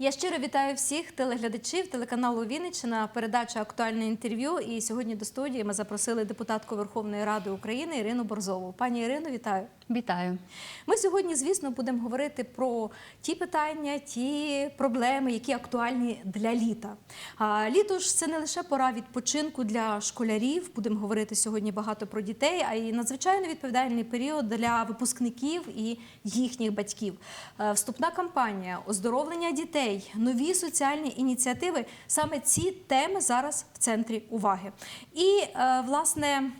Я щиро вітаю всіх телеглядачів телеканалу Вінниччина, передача актуальне інтерв'ю. І сьогодні до студії ми запросили депутатку Верховної Ради України Ірину Борзову. Пані Ірино, вітаю. Вітаю. Ми сьогодні, звісно, будемо говорити про ті питання, ті проблеми, які актуальні для літа. А літо ж це не лише пора відпочинку для школярів. Будемо говорити сьогодні багато про дітей, а й надзвичайно відповідальний період для випускників і їхніх батьків. Е, Вступна кампанія, оздоровлення дітей, нові соціальні ініціативи саме ці теми зараз в центрі уваги. І е, власне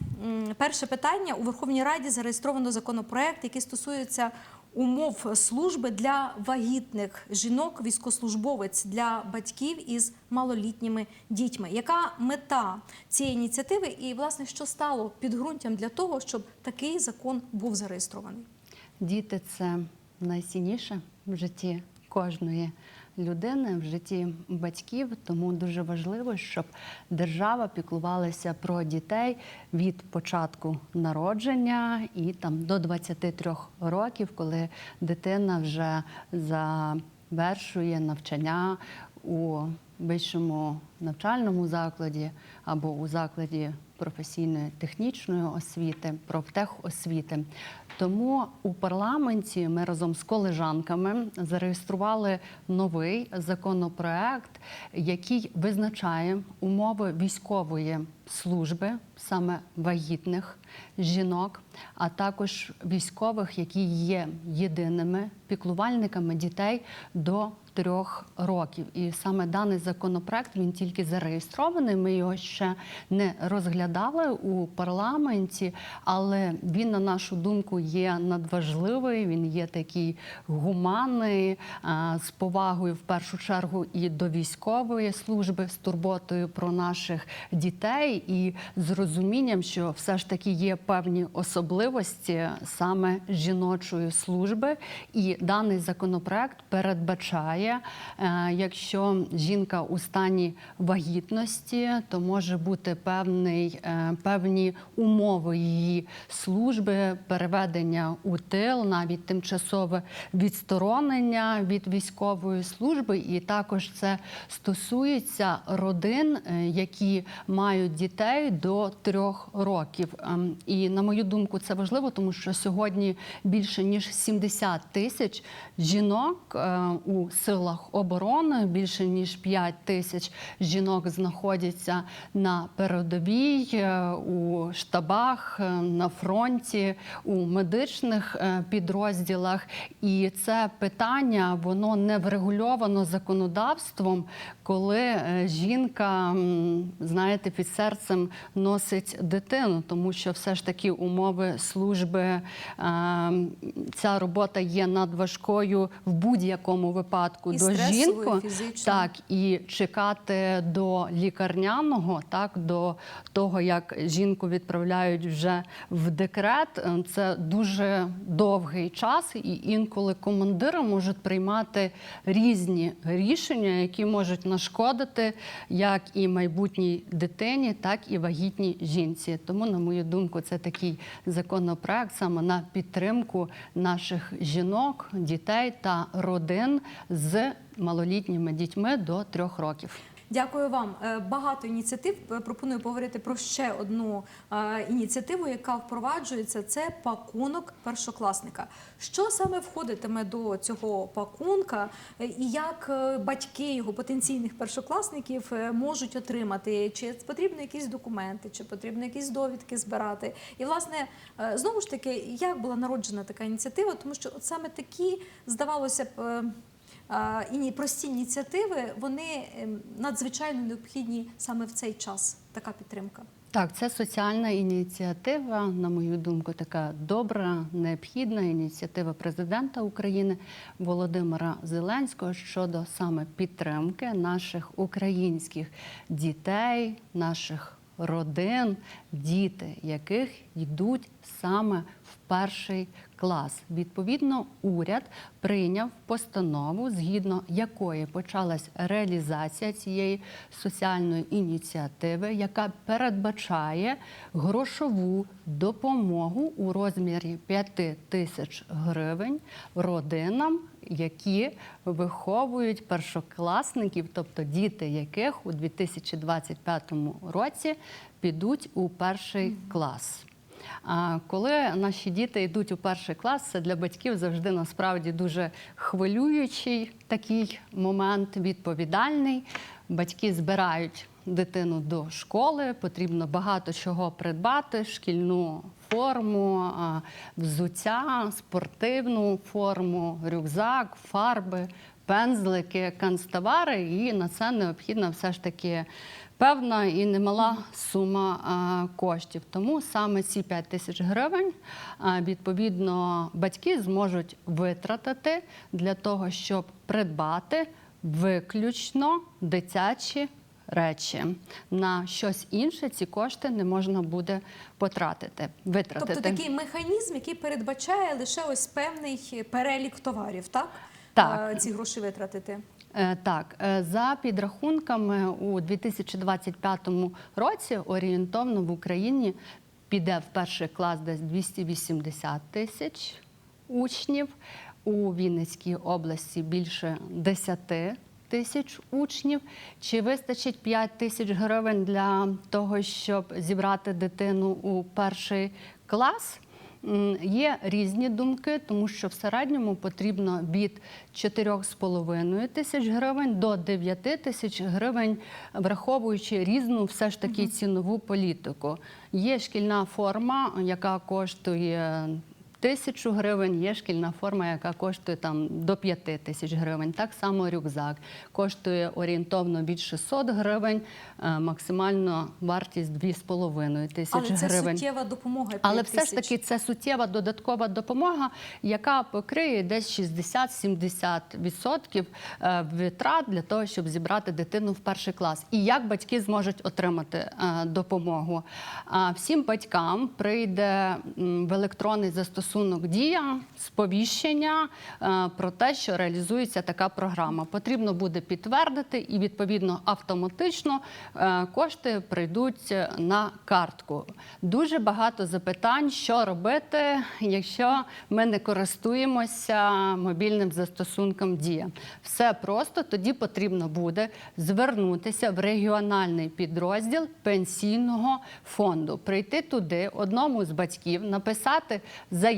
перше питання у Верховній Раді зареєстровано законопроект, який стосується умов служби для вагітних жінок, військослужбовець для батьків із малолітніми дітьми. Яка мета цієї ініціативи, і власне що стало підґрунтям для того, щоб такий закон був зареєстрований? Діти це найцінніше в житті кожної людини, в житті батьків. Тому дуже важливо, щоб держава піклувалася про дітей від початку народження і там до 23 років, коли дитина вже завершує навчання у вищому навчальному закладі або у закладі професійної технічної освіти, профтехосвіти. Тому у парламенті ми разом з колежанками зареєстрували новий законопроект, який визначає умови військової служби, саме вагітних жінок, а також військових, які є єдиними піклувальниками дітей до трьох років. І саме даний законопроект він тільки зареєстрований. Ми його ще не розглядали у парламенті, але він, на нашу думку, є надважливий. Він є такий гуманний, з повагою в першу чергу і до військової служби, з турботою про наших дітей, і з розумінням, що все ж таки є певні особливості саме жіночої служби. І даний законопроект передбачає, е, якщо жінка у стані вагітності, то може бути певний, е, певні умови її служби, переведення у тил, навіть тимчасове відсторонення від військової служби. І також це стосується родин, е, які мають дітей до трьох років. Ем, І на мою думку, це важливо, тому що сьогодні більше ніж 70 тисяч жінок е, у силах оборони, більше ніж 5 тисяч жінок знаходяться на передовій е, у штабах, е, на фронті, у медичних підрозділах. І це питання воно не врегульовано законодавством, коли жінка, знаєте, під серцем носить дитину, тому що все ж таки умови служби ця робота є надважкою в будь-якому випадку І до жінки. Так, і чекати до лікарняного, так до того, як жінку відправляють вже в декрет, е, це дуже довгий час, і інколи командири можуть приймати різні рішення, які можуть нашкодити як і майбутній дитині, так і вагітній жінці. Тому, на мою думку, це такий законопроект саме на підтримку наших жінок, дітей та родин з малолітніми дітьми до трьох років. Дякую вам. Е, Багато ініціатив. Пропоную поговорити про ще одну е, ініціативу, яка впроваджується. Це пакунок першокласника. Що саме входитиме до цього пакунка, е, і як батьки його потенційних першокласників можуть отримати? Чи потрібно якісь документи, чи потрібно якісь довідки збирати? І власне знову ж таки, як була народжена така ініціатива, тому що от саме такі здавалося б. І прості ініціативи вони ем, надзвичайно необхідні саме в цей час. Така підтримка. Так, це соціальна ініціатива, на мою думку, така добра, необхідна ініціатива президента України Володимира Зеленського щодо саме підтримки наших українських дітей, наших родин діти, яких йдуть саме в перший клас. Відповідно, уряд прийняв постанову, згідно якої почалась реалізація цієї соціальної ініціативи, яка передбачає грошову допомогу у розмірі 5 тисяч гривень родинам, які виховують першокласників, тобто діти яких у 2025 році підуть у перший клас. Коли наші діти йдуть у перший клас, це для батьків завжди насправді дуже хвилюючий такий момент, відповідальний. Батьки збирають дитину до школи, потрібно багато чого придбати, шкільну форму, взуття, спортивну форму, рюкзак, фарби, пензлики, канцтовари, і на це необхідна все ж таки певна і немала сума коштів. Тому саме ці 5 тисяч гривень відповідно батьки зможуть витратити для того, щоб придбати виключно дитячі речі. На щось інше ці кошти не можна буде потратити, витратити. Тобто такий механізм, який передбачає лише ось певний перелік товарів, так? Так. Е, Ці гроші витратити. Е, Так, е, за підрахунками у 2025 році орієнтовно в Україні піде в перший клас десь 280 тисяч учнів. У Вінницькій області більше 10 тисяч учнів. Чи вистачить 5 тисяч гривень для того, щоб зібрати дитину у перший клас? Є різні думки, тому що в середньому потрібно від 4,5 тисяч гривень до 9 тисяч гривень, враховуючи різну все ж таки цінову політику. Є шкільна форма, яка коштує. Тисячу гривень є шкільна форма, яка коштує там до 5 тисяч гривень. Так само рюкзак коштує орієнтовно від 600 гривень, е, максимально вартість 2,5 тисячі Але це гривень. суттєва допомога. Але все ж таки це суттєва додаткова допомога, яка покриє десь 60-70% е, витрат для того, щоб зібрати дитину в перший клас. І як батьки зможуть отримати е, допомогу? Всім батькам прийде в електронний застосунок дія сповіщення е, про те, що реалізується така програма. Потрібно буде підтвердити, і відповідно автоматично е, кошти прийдуть на картку. Дуже багато запитань, що робити, якщо ми не користуємося мобільним застосунком Дія. Все просто тоді потрібно буде звернутися в регіональний підрозділ пенсійного фонду, прийти туди, одному з батьків, написати заяву,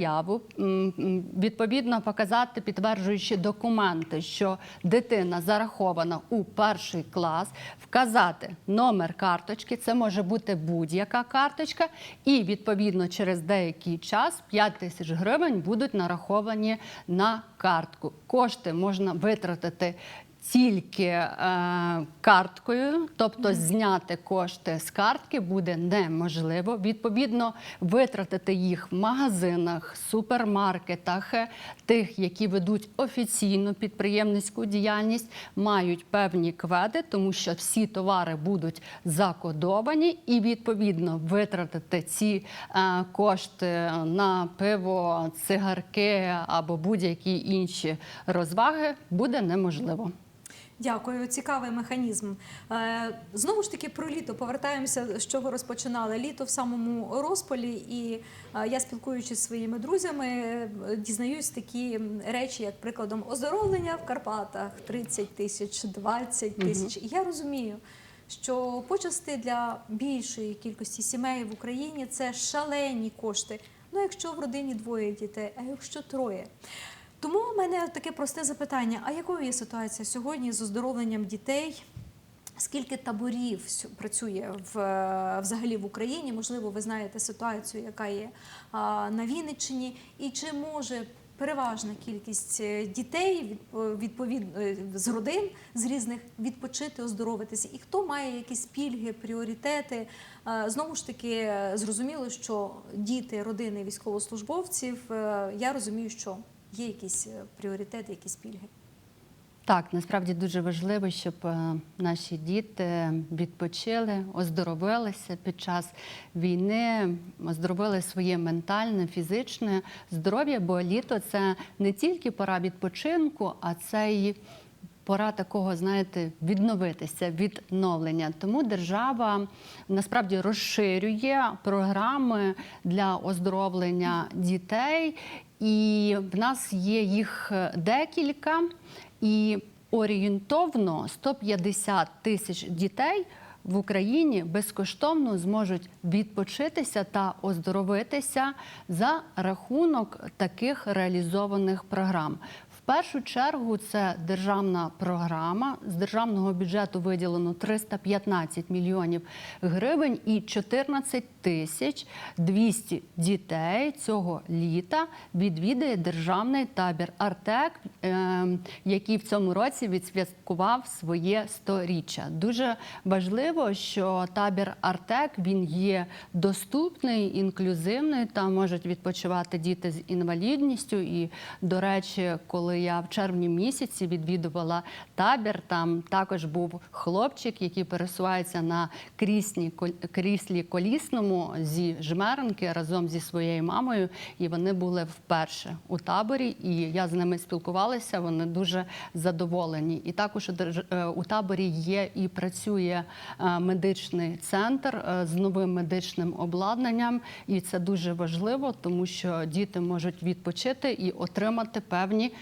м, відповідно показати підтверджуючі документи, що дитина зарахована у перший клас, вказати номер карточки, це може бути будь-яка карточка, і відповідно через деякий час 5 тисяч гривень будуть нараховані на картку. Кошти можна витратити. Тільки е, карткою, тобто зняти кошти з картки буде неможливо. Відповідно, витратити їх в магазинах, супермаркетах, е, тих, які ведуть офіційну підприємницьку діяльність, мають певні кведи, тому що всі товари будуть закодовані, і відповідно витратити ці е, кошти на пиво, цигарки або будь-які інші розваги буде неможливо. Дякую, цікавий механізм. Е, Знову ж таки про літо повертаємося, з чого розпочинали. Літо в самому розпалі, і е, я спілкуючись зі своїми друзями, дізнаюсь такі речі, як прикладом оздоровлення в Карпатах 30 тисяч, 20 тисяч. І я розумію. Що почасти для більшої кількості сімей в Україні це шалені кошти. Ну, якщо в родині двоє дітей, а якщо троє. Тому в мене таке просте запитання: а якою є ситуація сьогодні з оздоровленням дітей? Скільки таборів працює в, е, взагалі в Україні? Можливо, ви знаєте ситуацію, яка є на Вінниччині, і чи може переважна кількість е, дітей відповідно з родин з різних відпочити, оздоровитися? І хто має якісь пільги, пріоритети? Е, Знову ж таки, е, зрозуміло, що діти, родини військовослужбовців, е, я розумію, що є якісь е, пріоритети, якісь пільги. Так, насправді дуже важливо, щоб е, наші діти відпочили, оздоровилися під час війни, оздоровили своє ментальне, фізичне здоров'я, бо літо це не тільки пора відпочинку, а це і пора такого, знаєте, відновитися, відновлення. Тому держава насправді розширює програми для оздоровлення дітей, і в нас є їх декілька. І орієнтовно 150 тисяч дітей в Україні безкоштовно зможуть відпочитися та оздоровитися за рахунок таких реалізованих програм. Першу чергу це державна програма. З державного бюджету виділено 315 мільйонів гривень і 14 тисяч 200 дітей цього літа відвідає державний табір Артек, е, який в цьому році відсвяткував своє сторіччя. Дуже важливо, що табір Артек він є доступний, інклюзивний. Там можуть відпочивати діти з інвалідністю. І, до речі, коли я в червні місяці відвідувала табір, там також був хлопчик, який пересувається на кріслі, кріслі колісному зі жмеренки разом зі своєю мамою. І вони були вперше у таборі. І я з ними спілкувалася. Вони дуже задоволені. І також у е, таборі є і працює е, медичний центр е, з новим медичним обладнанням. І це дуже важливо, тому що діти можуть відпочити і отримати певні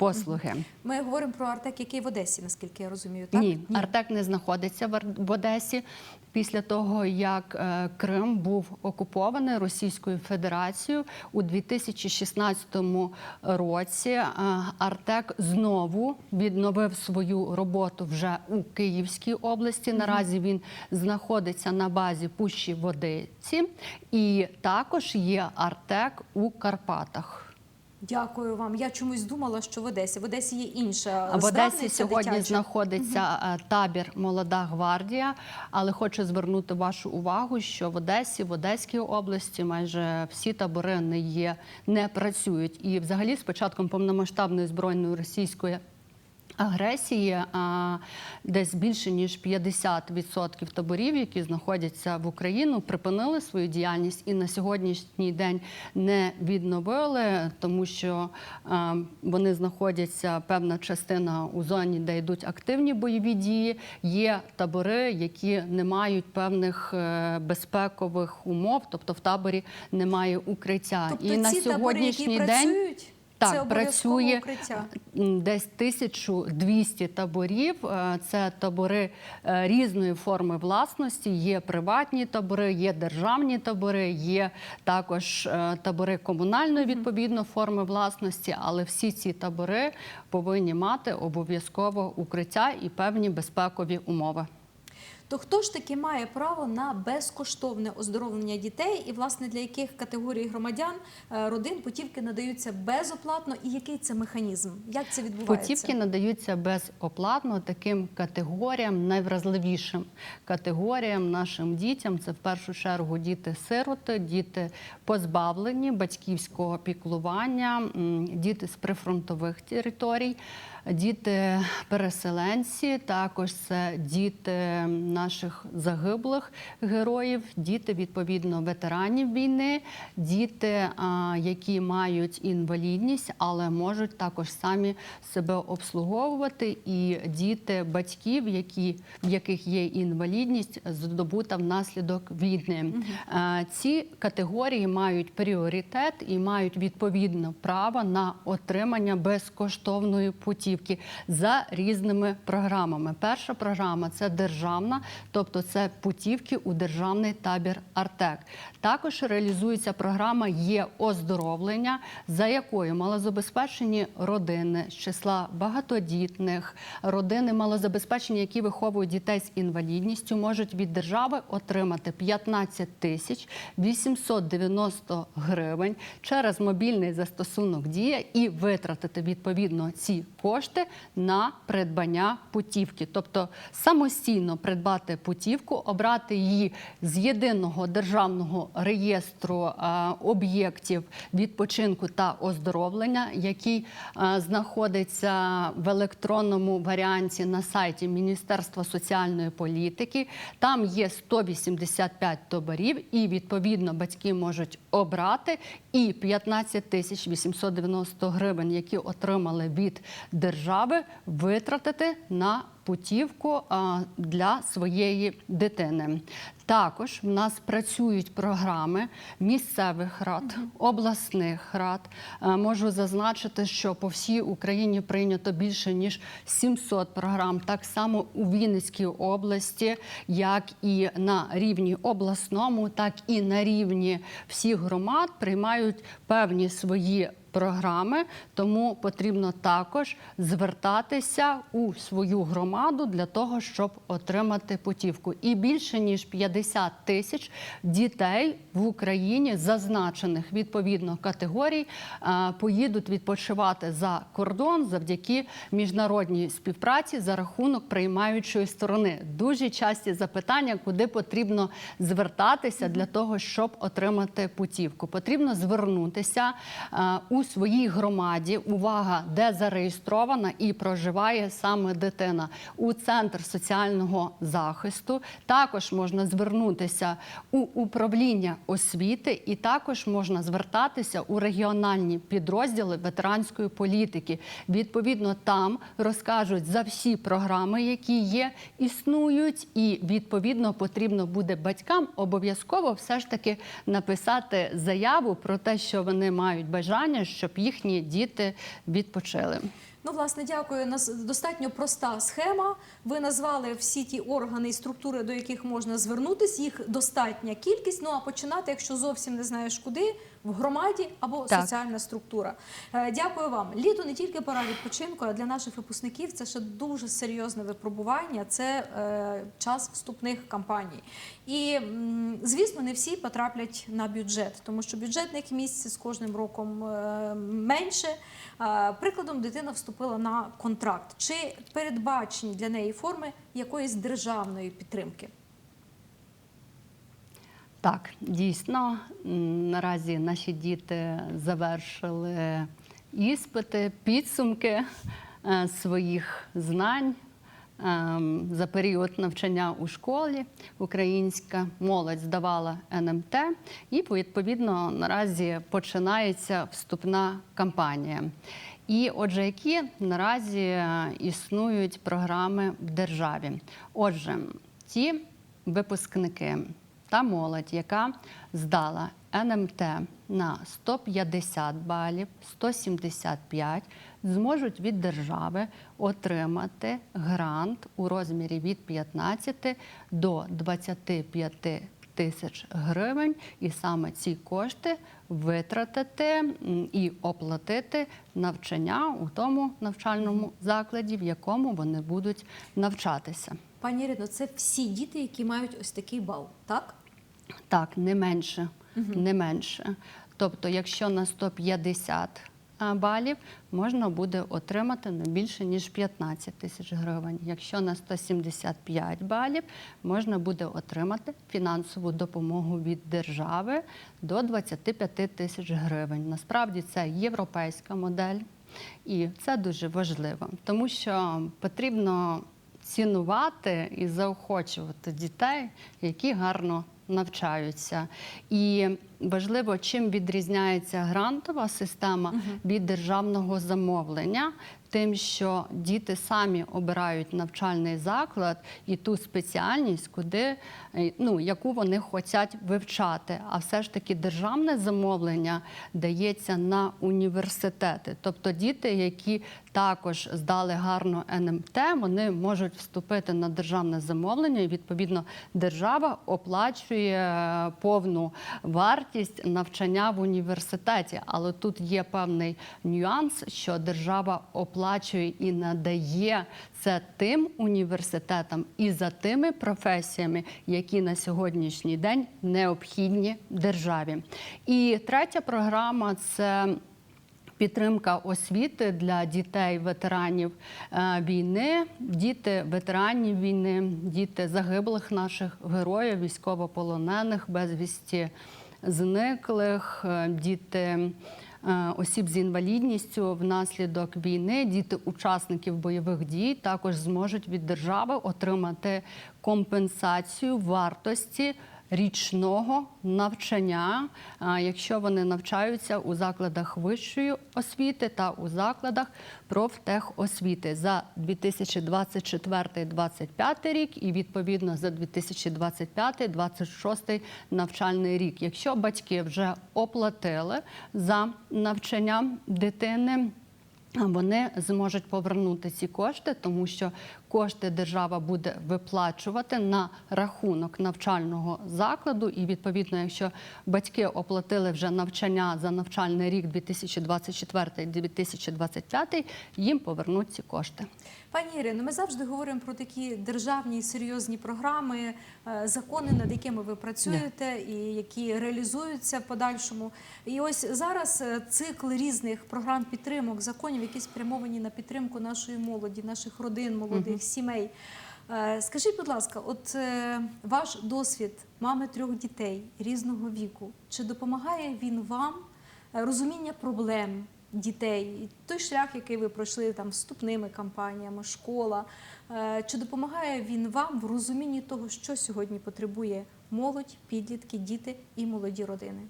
послуги. Ми говоримо про Артек, який в Одесі, наскільки я розумію. Так? Ні, Артек не знаходиться в Одесі. Після того, як е, Крим був окупований Російською Федерацією у 2016 році, е, Артек знову відновив свою роботу вже у Київській області. Наразі він знаходиться на базі Пущі Водиці, і також є Артек у Карпатах. Дякую вам. Я чомусь думала, що в Одесі. В Одесі є інша А В Одесі сьогодні дитяча. знаходиться е, табір Молода гвардія. Але хочу звернути вашу увагу, що в Одесі, в Одеській області, майже всі табори не є, не працюють. І, взагалі, з початком повномасштабної збройної російської. Агресії а, десь більше ніж 50% таборів, які знаходяться в Україну, припинили свою діяльність і на сьогоднішній день не відновили, тому що а, вони знаходяться певна частина у зоні, де йдуть активні бойові дії. Є табори, які не мають певних е, безпекових умов, тобто в таборі немає укриття. Тобто і на ці табори, які сьогоднішній день працюють, так, обов'язково працює укриття. м, десь 1200 таборів. Е, Це табори е, різної форми власності. Є приватні табори, є державні табори, є також е, табори комунальної відповідно форми власності. Але всі ці табори повинні мати обов'язково укриття і певні безпекові умови. То хто ж таки має право на безкоштовне оздоровлення дітей, і власне для яких категорій громадян е, родин путівки надаються безоплатно, і який це механізм? Як це відбувається? Путівки надаються безоплатно таким категоріям, найвразливішим категоріям нашим дітям. Це в першу чергу діти-сироти, діти позбавлені батьківського піклування, діти з прифронтових територій. Діти переселенці, також це діти наших загиблих героїв, діти відповідно ветеранів війни, діти, які мають інвалідність, але можуть також самі себе обслуговувати, і діти батьків, які в яких є інвалідність, здобута внаслідок війни. Ці категорії мають пріоритет і мають відповідно право на отримання безкоштовної путівки за різними програмами. Перша програма це державна, тобто це путівки у державний табір Артек. Також реалізується програма є оздоровлення, за якою малозабезпечені родини з числа багатодітних, родини малозабезпечені, які виховують дітей з інвалідністю, можуть від держави отримати 15 тисяч 890 гривень через мобільний застосунок Дія і витратити відповідно ці кошти кошти на придбання путівки, тобто самостійно придбати путівку, обрати її з єдиного державного реєстру е, об'єктів відпочинку та оздоровлення, який е, знаходиться в електронному варіанті на сайті Міністерства соціальної політики. Там є 185 товарів, і відповідно батьки можуть обрати і 15 тисяч 890 гривень, які отримали від держави, витратити на путівку для своєї дитини. Також в нас працюють програми місцевих рад, обласних рад. Можу зазначити, що по всій Україні прийнято більше ніж 700 програм. Так само у Вінницькій області, як і на рівні обласному, так і на рівні всіх громад приймають певні свої програми, тому потрібно також звертатися у свою громаду для того, щоб отримати путівку. І більше ніж 50 тисяч дітей в Україні, зазначених відповідно категорій, е, поїдуть відпочивати за кордон завдяки міжнародній співпраці за рахунок приймаючої сторони. Дуже часті запитання, куди потрібно звертатися для того, щоб отримати путівку. Потрібно звернутися е, у своїй громаді. Увага, де зареєстрована і проживає саме дитина у центр соціального захисту. Також можна звернутися у управління освіти, і також можна звертатися у регіональні підрозділи ветеранської політики. Відповідно, там розкажуть за всі програми, які є, існують, і відповідно потрібно буде батькам обов'язково все ж таки написати заяву про те, що вони мають бажання, щоб їхні діти відпочили. Ну, власне, дякую. Нас достатньо проста схема. Ви назвали всі ті органи і структури, до яких можна звернутися. Їх достатня кількість. Ну а починати, якщо зовсім не знаєш куди, в громаді або Так. соціальна структура. Е, Дякую вам. Літо не тільки пора відпочинку, а для наших випускників це ще дуже серйозне випробування. Це е, час вступних кампаній. І звісно, не всі потраплять на бюджет, тому що бюджетних місць з кожним роком е, менше. Прикладом, дитина вступила на контракт. Чи передбачені для неї форми якоїсь державної підтримки? Так, дійсно, наразі наші діти завершили іспити, підсумки е, своїх знань. Ем, За період навчання у школі українська молодь здавала НМТ, і відповідно наразі починається вступна кампанія. І отже, які наразі існують програми в державі? Отже, ті випускники та молодь, яка здала НМТ на 150 балів, 175, зможуть від держави отримати грант у розмірі від 15 до 25 тисяч гривень, і саме ці кошти витратити і оплатити навчання у тому навчальному закладі, в якому вони будуть навчатися. Пані Ірино, це всі діти, які мають ось такий бал, так? Так, не менше. Не менше. Тобто, якщо на 150 балів можна буде отримати не більше ніж 15 тисяч гривень. Якщо на 175 балів можна буде отримати фінансову допомогу від держави до 25 тисяч гривень. Насправді це європейська модель, і це дуже важливо, тому що потрібно цінувати і заохочувати дітей, які гарно навчаються. І важливо, чим відрізняється грантова система від державного замовлення. Тим, що діти самі обирають навчальний заклад і ту спеціальність, куди е, ну яку вони хочуть вивчати. А все ж таки державне замовлення дається на університети. Тобто діти, які також здали гарно НМТ, вони можуть вступити на державне замовлення, і відповідно держава оплачує е, повну вартість навчання в університеті. Але тут є певний нюанс, що держава оплачує і надає це тим університетам і за тими професіями, які на сьогоднішній день необхідні державі. І третя програма це Підтримка освіти для дітей ветеранів е, війни, діти ветеранів війни, діти загиблих наших героїв, військовополонених, безвісті зниклих, е, діти е, осіб з інвалідністю внаслідок війни, діти учасників бойових дій також зможуть від держави отримати компенсацію вартості річного навчання, якщо вони навчаються у закладах вищої освіти та у закладах профтехосвіти за 2024-2025 рік і відповідно за 2025-2026 навчальний рік. Якщо батьки вже оплатили за навчання дитини. Вони зможуть повернути ці кошти, тому що кошти держава буде виплачувати на рахунок навчального закладу. І відповідно, якщо батьки оплатили вже навчання за навчальний рік 2024-2025, їм повернуть ці кошти. Пані Ірино, ми завжди говоримо про такі державні серйозні програми, е, закони, над якими ви працюєте, і які реалізуються в подальшому. І ось зараз е, цикл різних програм підтримок, законів, які спрямовані на підтримку нашої молоді, наших родин, молодих сімей. Е, Скажіть, будь ласка, от е, ваш досвід мами трьох дітей різного віку, чи допомагає він вам е, розуміння проблем дітей? Той шлях, який ви пройшли там вступними кампаніями, школа, чи допомагає він вам в розумінні того, що сьогодні потребує молодь, підлітки, діти і молоді родини?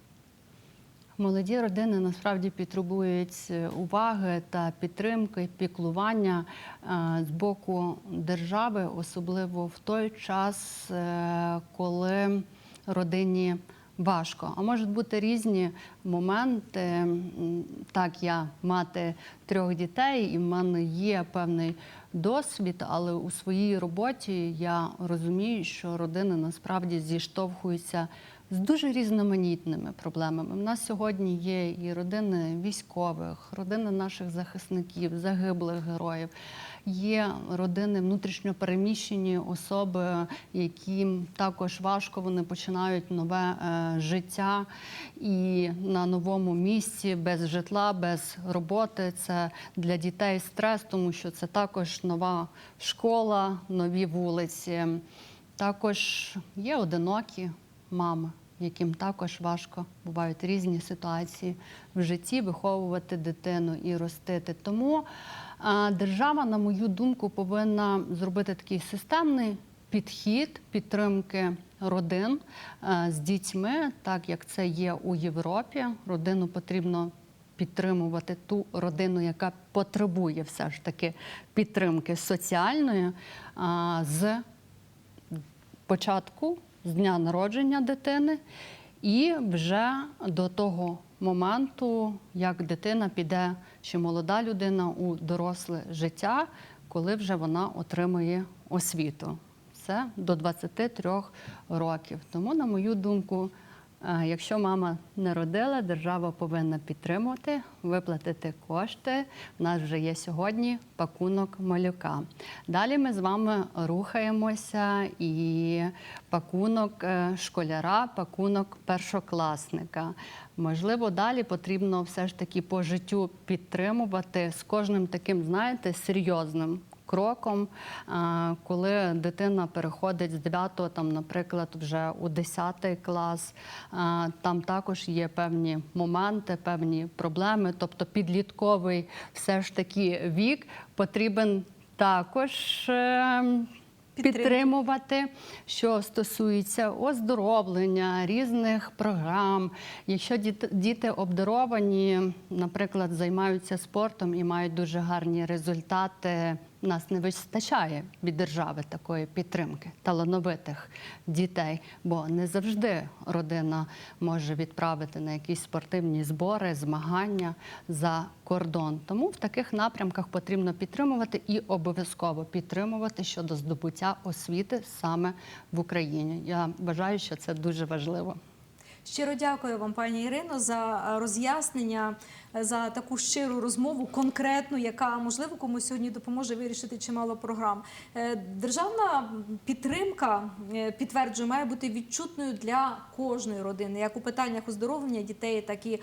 Молоді родини насправді потребують е, уваги та підтримки, піклування е, з боку держави, особливо в той час, е, коли родині важко. А можуть бути різні моменти. Так, я мати трьох дітей, і в мене є певний досвід, але у своїй роботі я розумію, що родини насправді зіштовхуються з дуже різноманітними проблемами. У нас сьогодні є і родини військових, родини наших захисників, загиблих героїв. Є родини внутрішньопереміщені особи, яким також важко вони починають нове е, життя і на новому місці без житла, без роботи. Це для дітей стрес, тому що це також нова школа, нові вулиці. Також є одинокі мами, яким також важко бувають різні ситуації в житті виховувати дитину і ростити. Тому держава, на мою думку, повинна зробити такий системний підхід підтримки родин з дітьми, так як це є у Європі. Родину потрібно підтримувати ту родину, яка потребує все ж таки підтримки соціальної з початку з дня народження дитини, і вже до того моменту, як дитина піде чи молода людина у доросле життя, коли вже вона отримує освіту. Це до 23 років. Тому, на мою думку, якщо мама не родила, держава повинна підтримувати, виплатити кошти. У нас вже є сьогодні пакунок малюка. Далі ми з вами рухаємося і пакунок е, школяра, пакунок першокласника. Можливо, далі потрібно все ж таки по життю підтримувати з кожним таким, знаєте, серйозним кроком, коли дитина переходить з 9, там, наприклад, вже у 10 клас, там також є певні моменти, певні проблеми. Тобто підлітковий все ж таки вік потрібен також. е, Підтримувати, що стосується оздоровлення різних програм. Якщо діти обдаровані, наприклад, займаються спортом і мають дуже гарні результати, нас не вистачає від держави такої підтримки талановитих дітей, бо не завжди родина може відправити на якісь спортивні збори, змагання за кордон. Тому в таких напрямках потрібно підтримувати і обов'язково підтримувати щодо здобуття освіти саме в Україні. Я вважаю, що це дуже важливо. Щиро дякую вам, пані Ірино, за роз'яснення, за таку щиру розмову, конкретну, яка можливо комусь сьогодні допоможе вирішити чимало програм. Е, Державна підтримка е, підтверджую, має бути відчутною для кожної родини, як у питаннях оздоровлення дітей, так і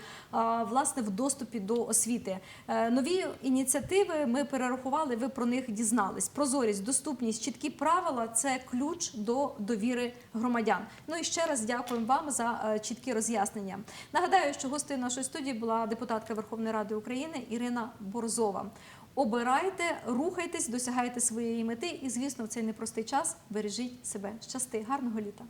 власне в доступі до освіти. Е, Нові ініціативи ми перерахували. Ви про них дізнались. Прозорість, доступність, чіткі правила це ключ до довіри громадян. Ну і ще раз дякуємо вам за чіткі роз'яснення. Нагадаю, що гостею нашої студії була депутатка Верховної Ради України Ірина Борзова. Обирайте, рухайтесь, досягайте своєї мети, і звісно, в цей непростий час бережіть себе. Щасти, гарного літа.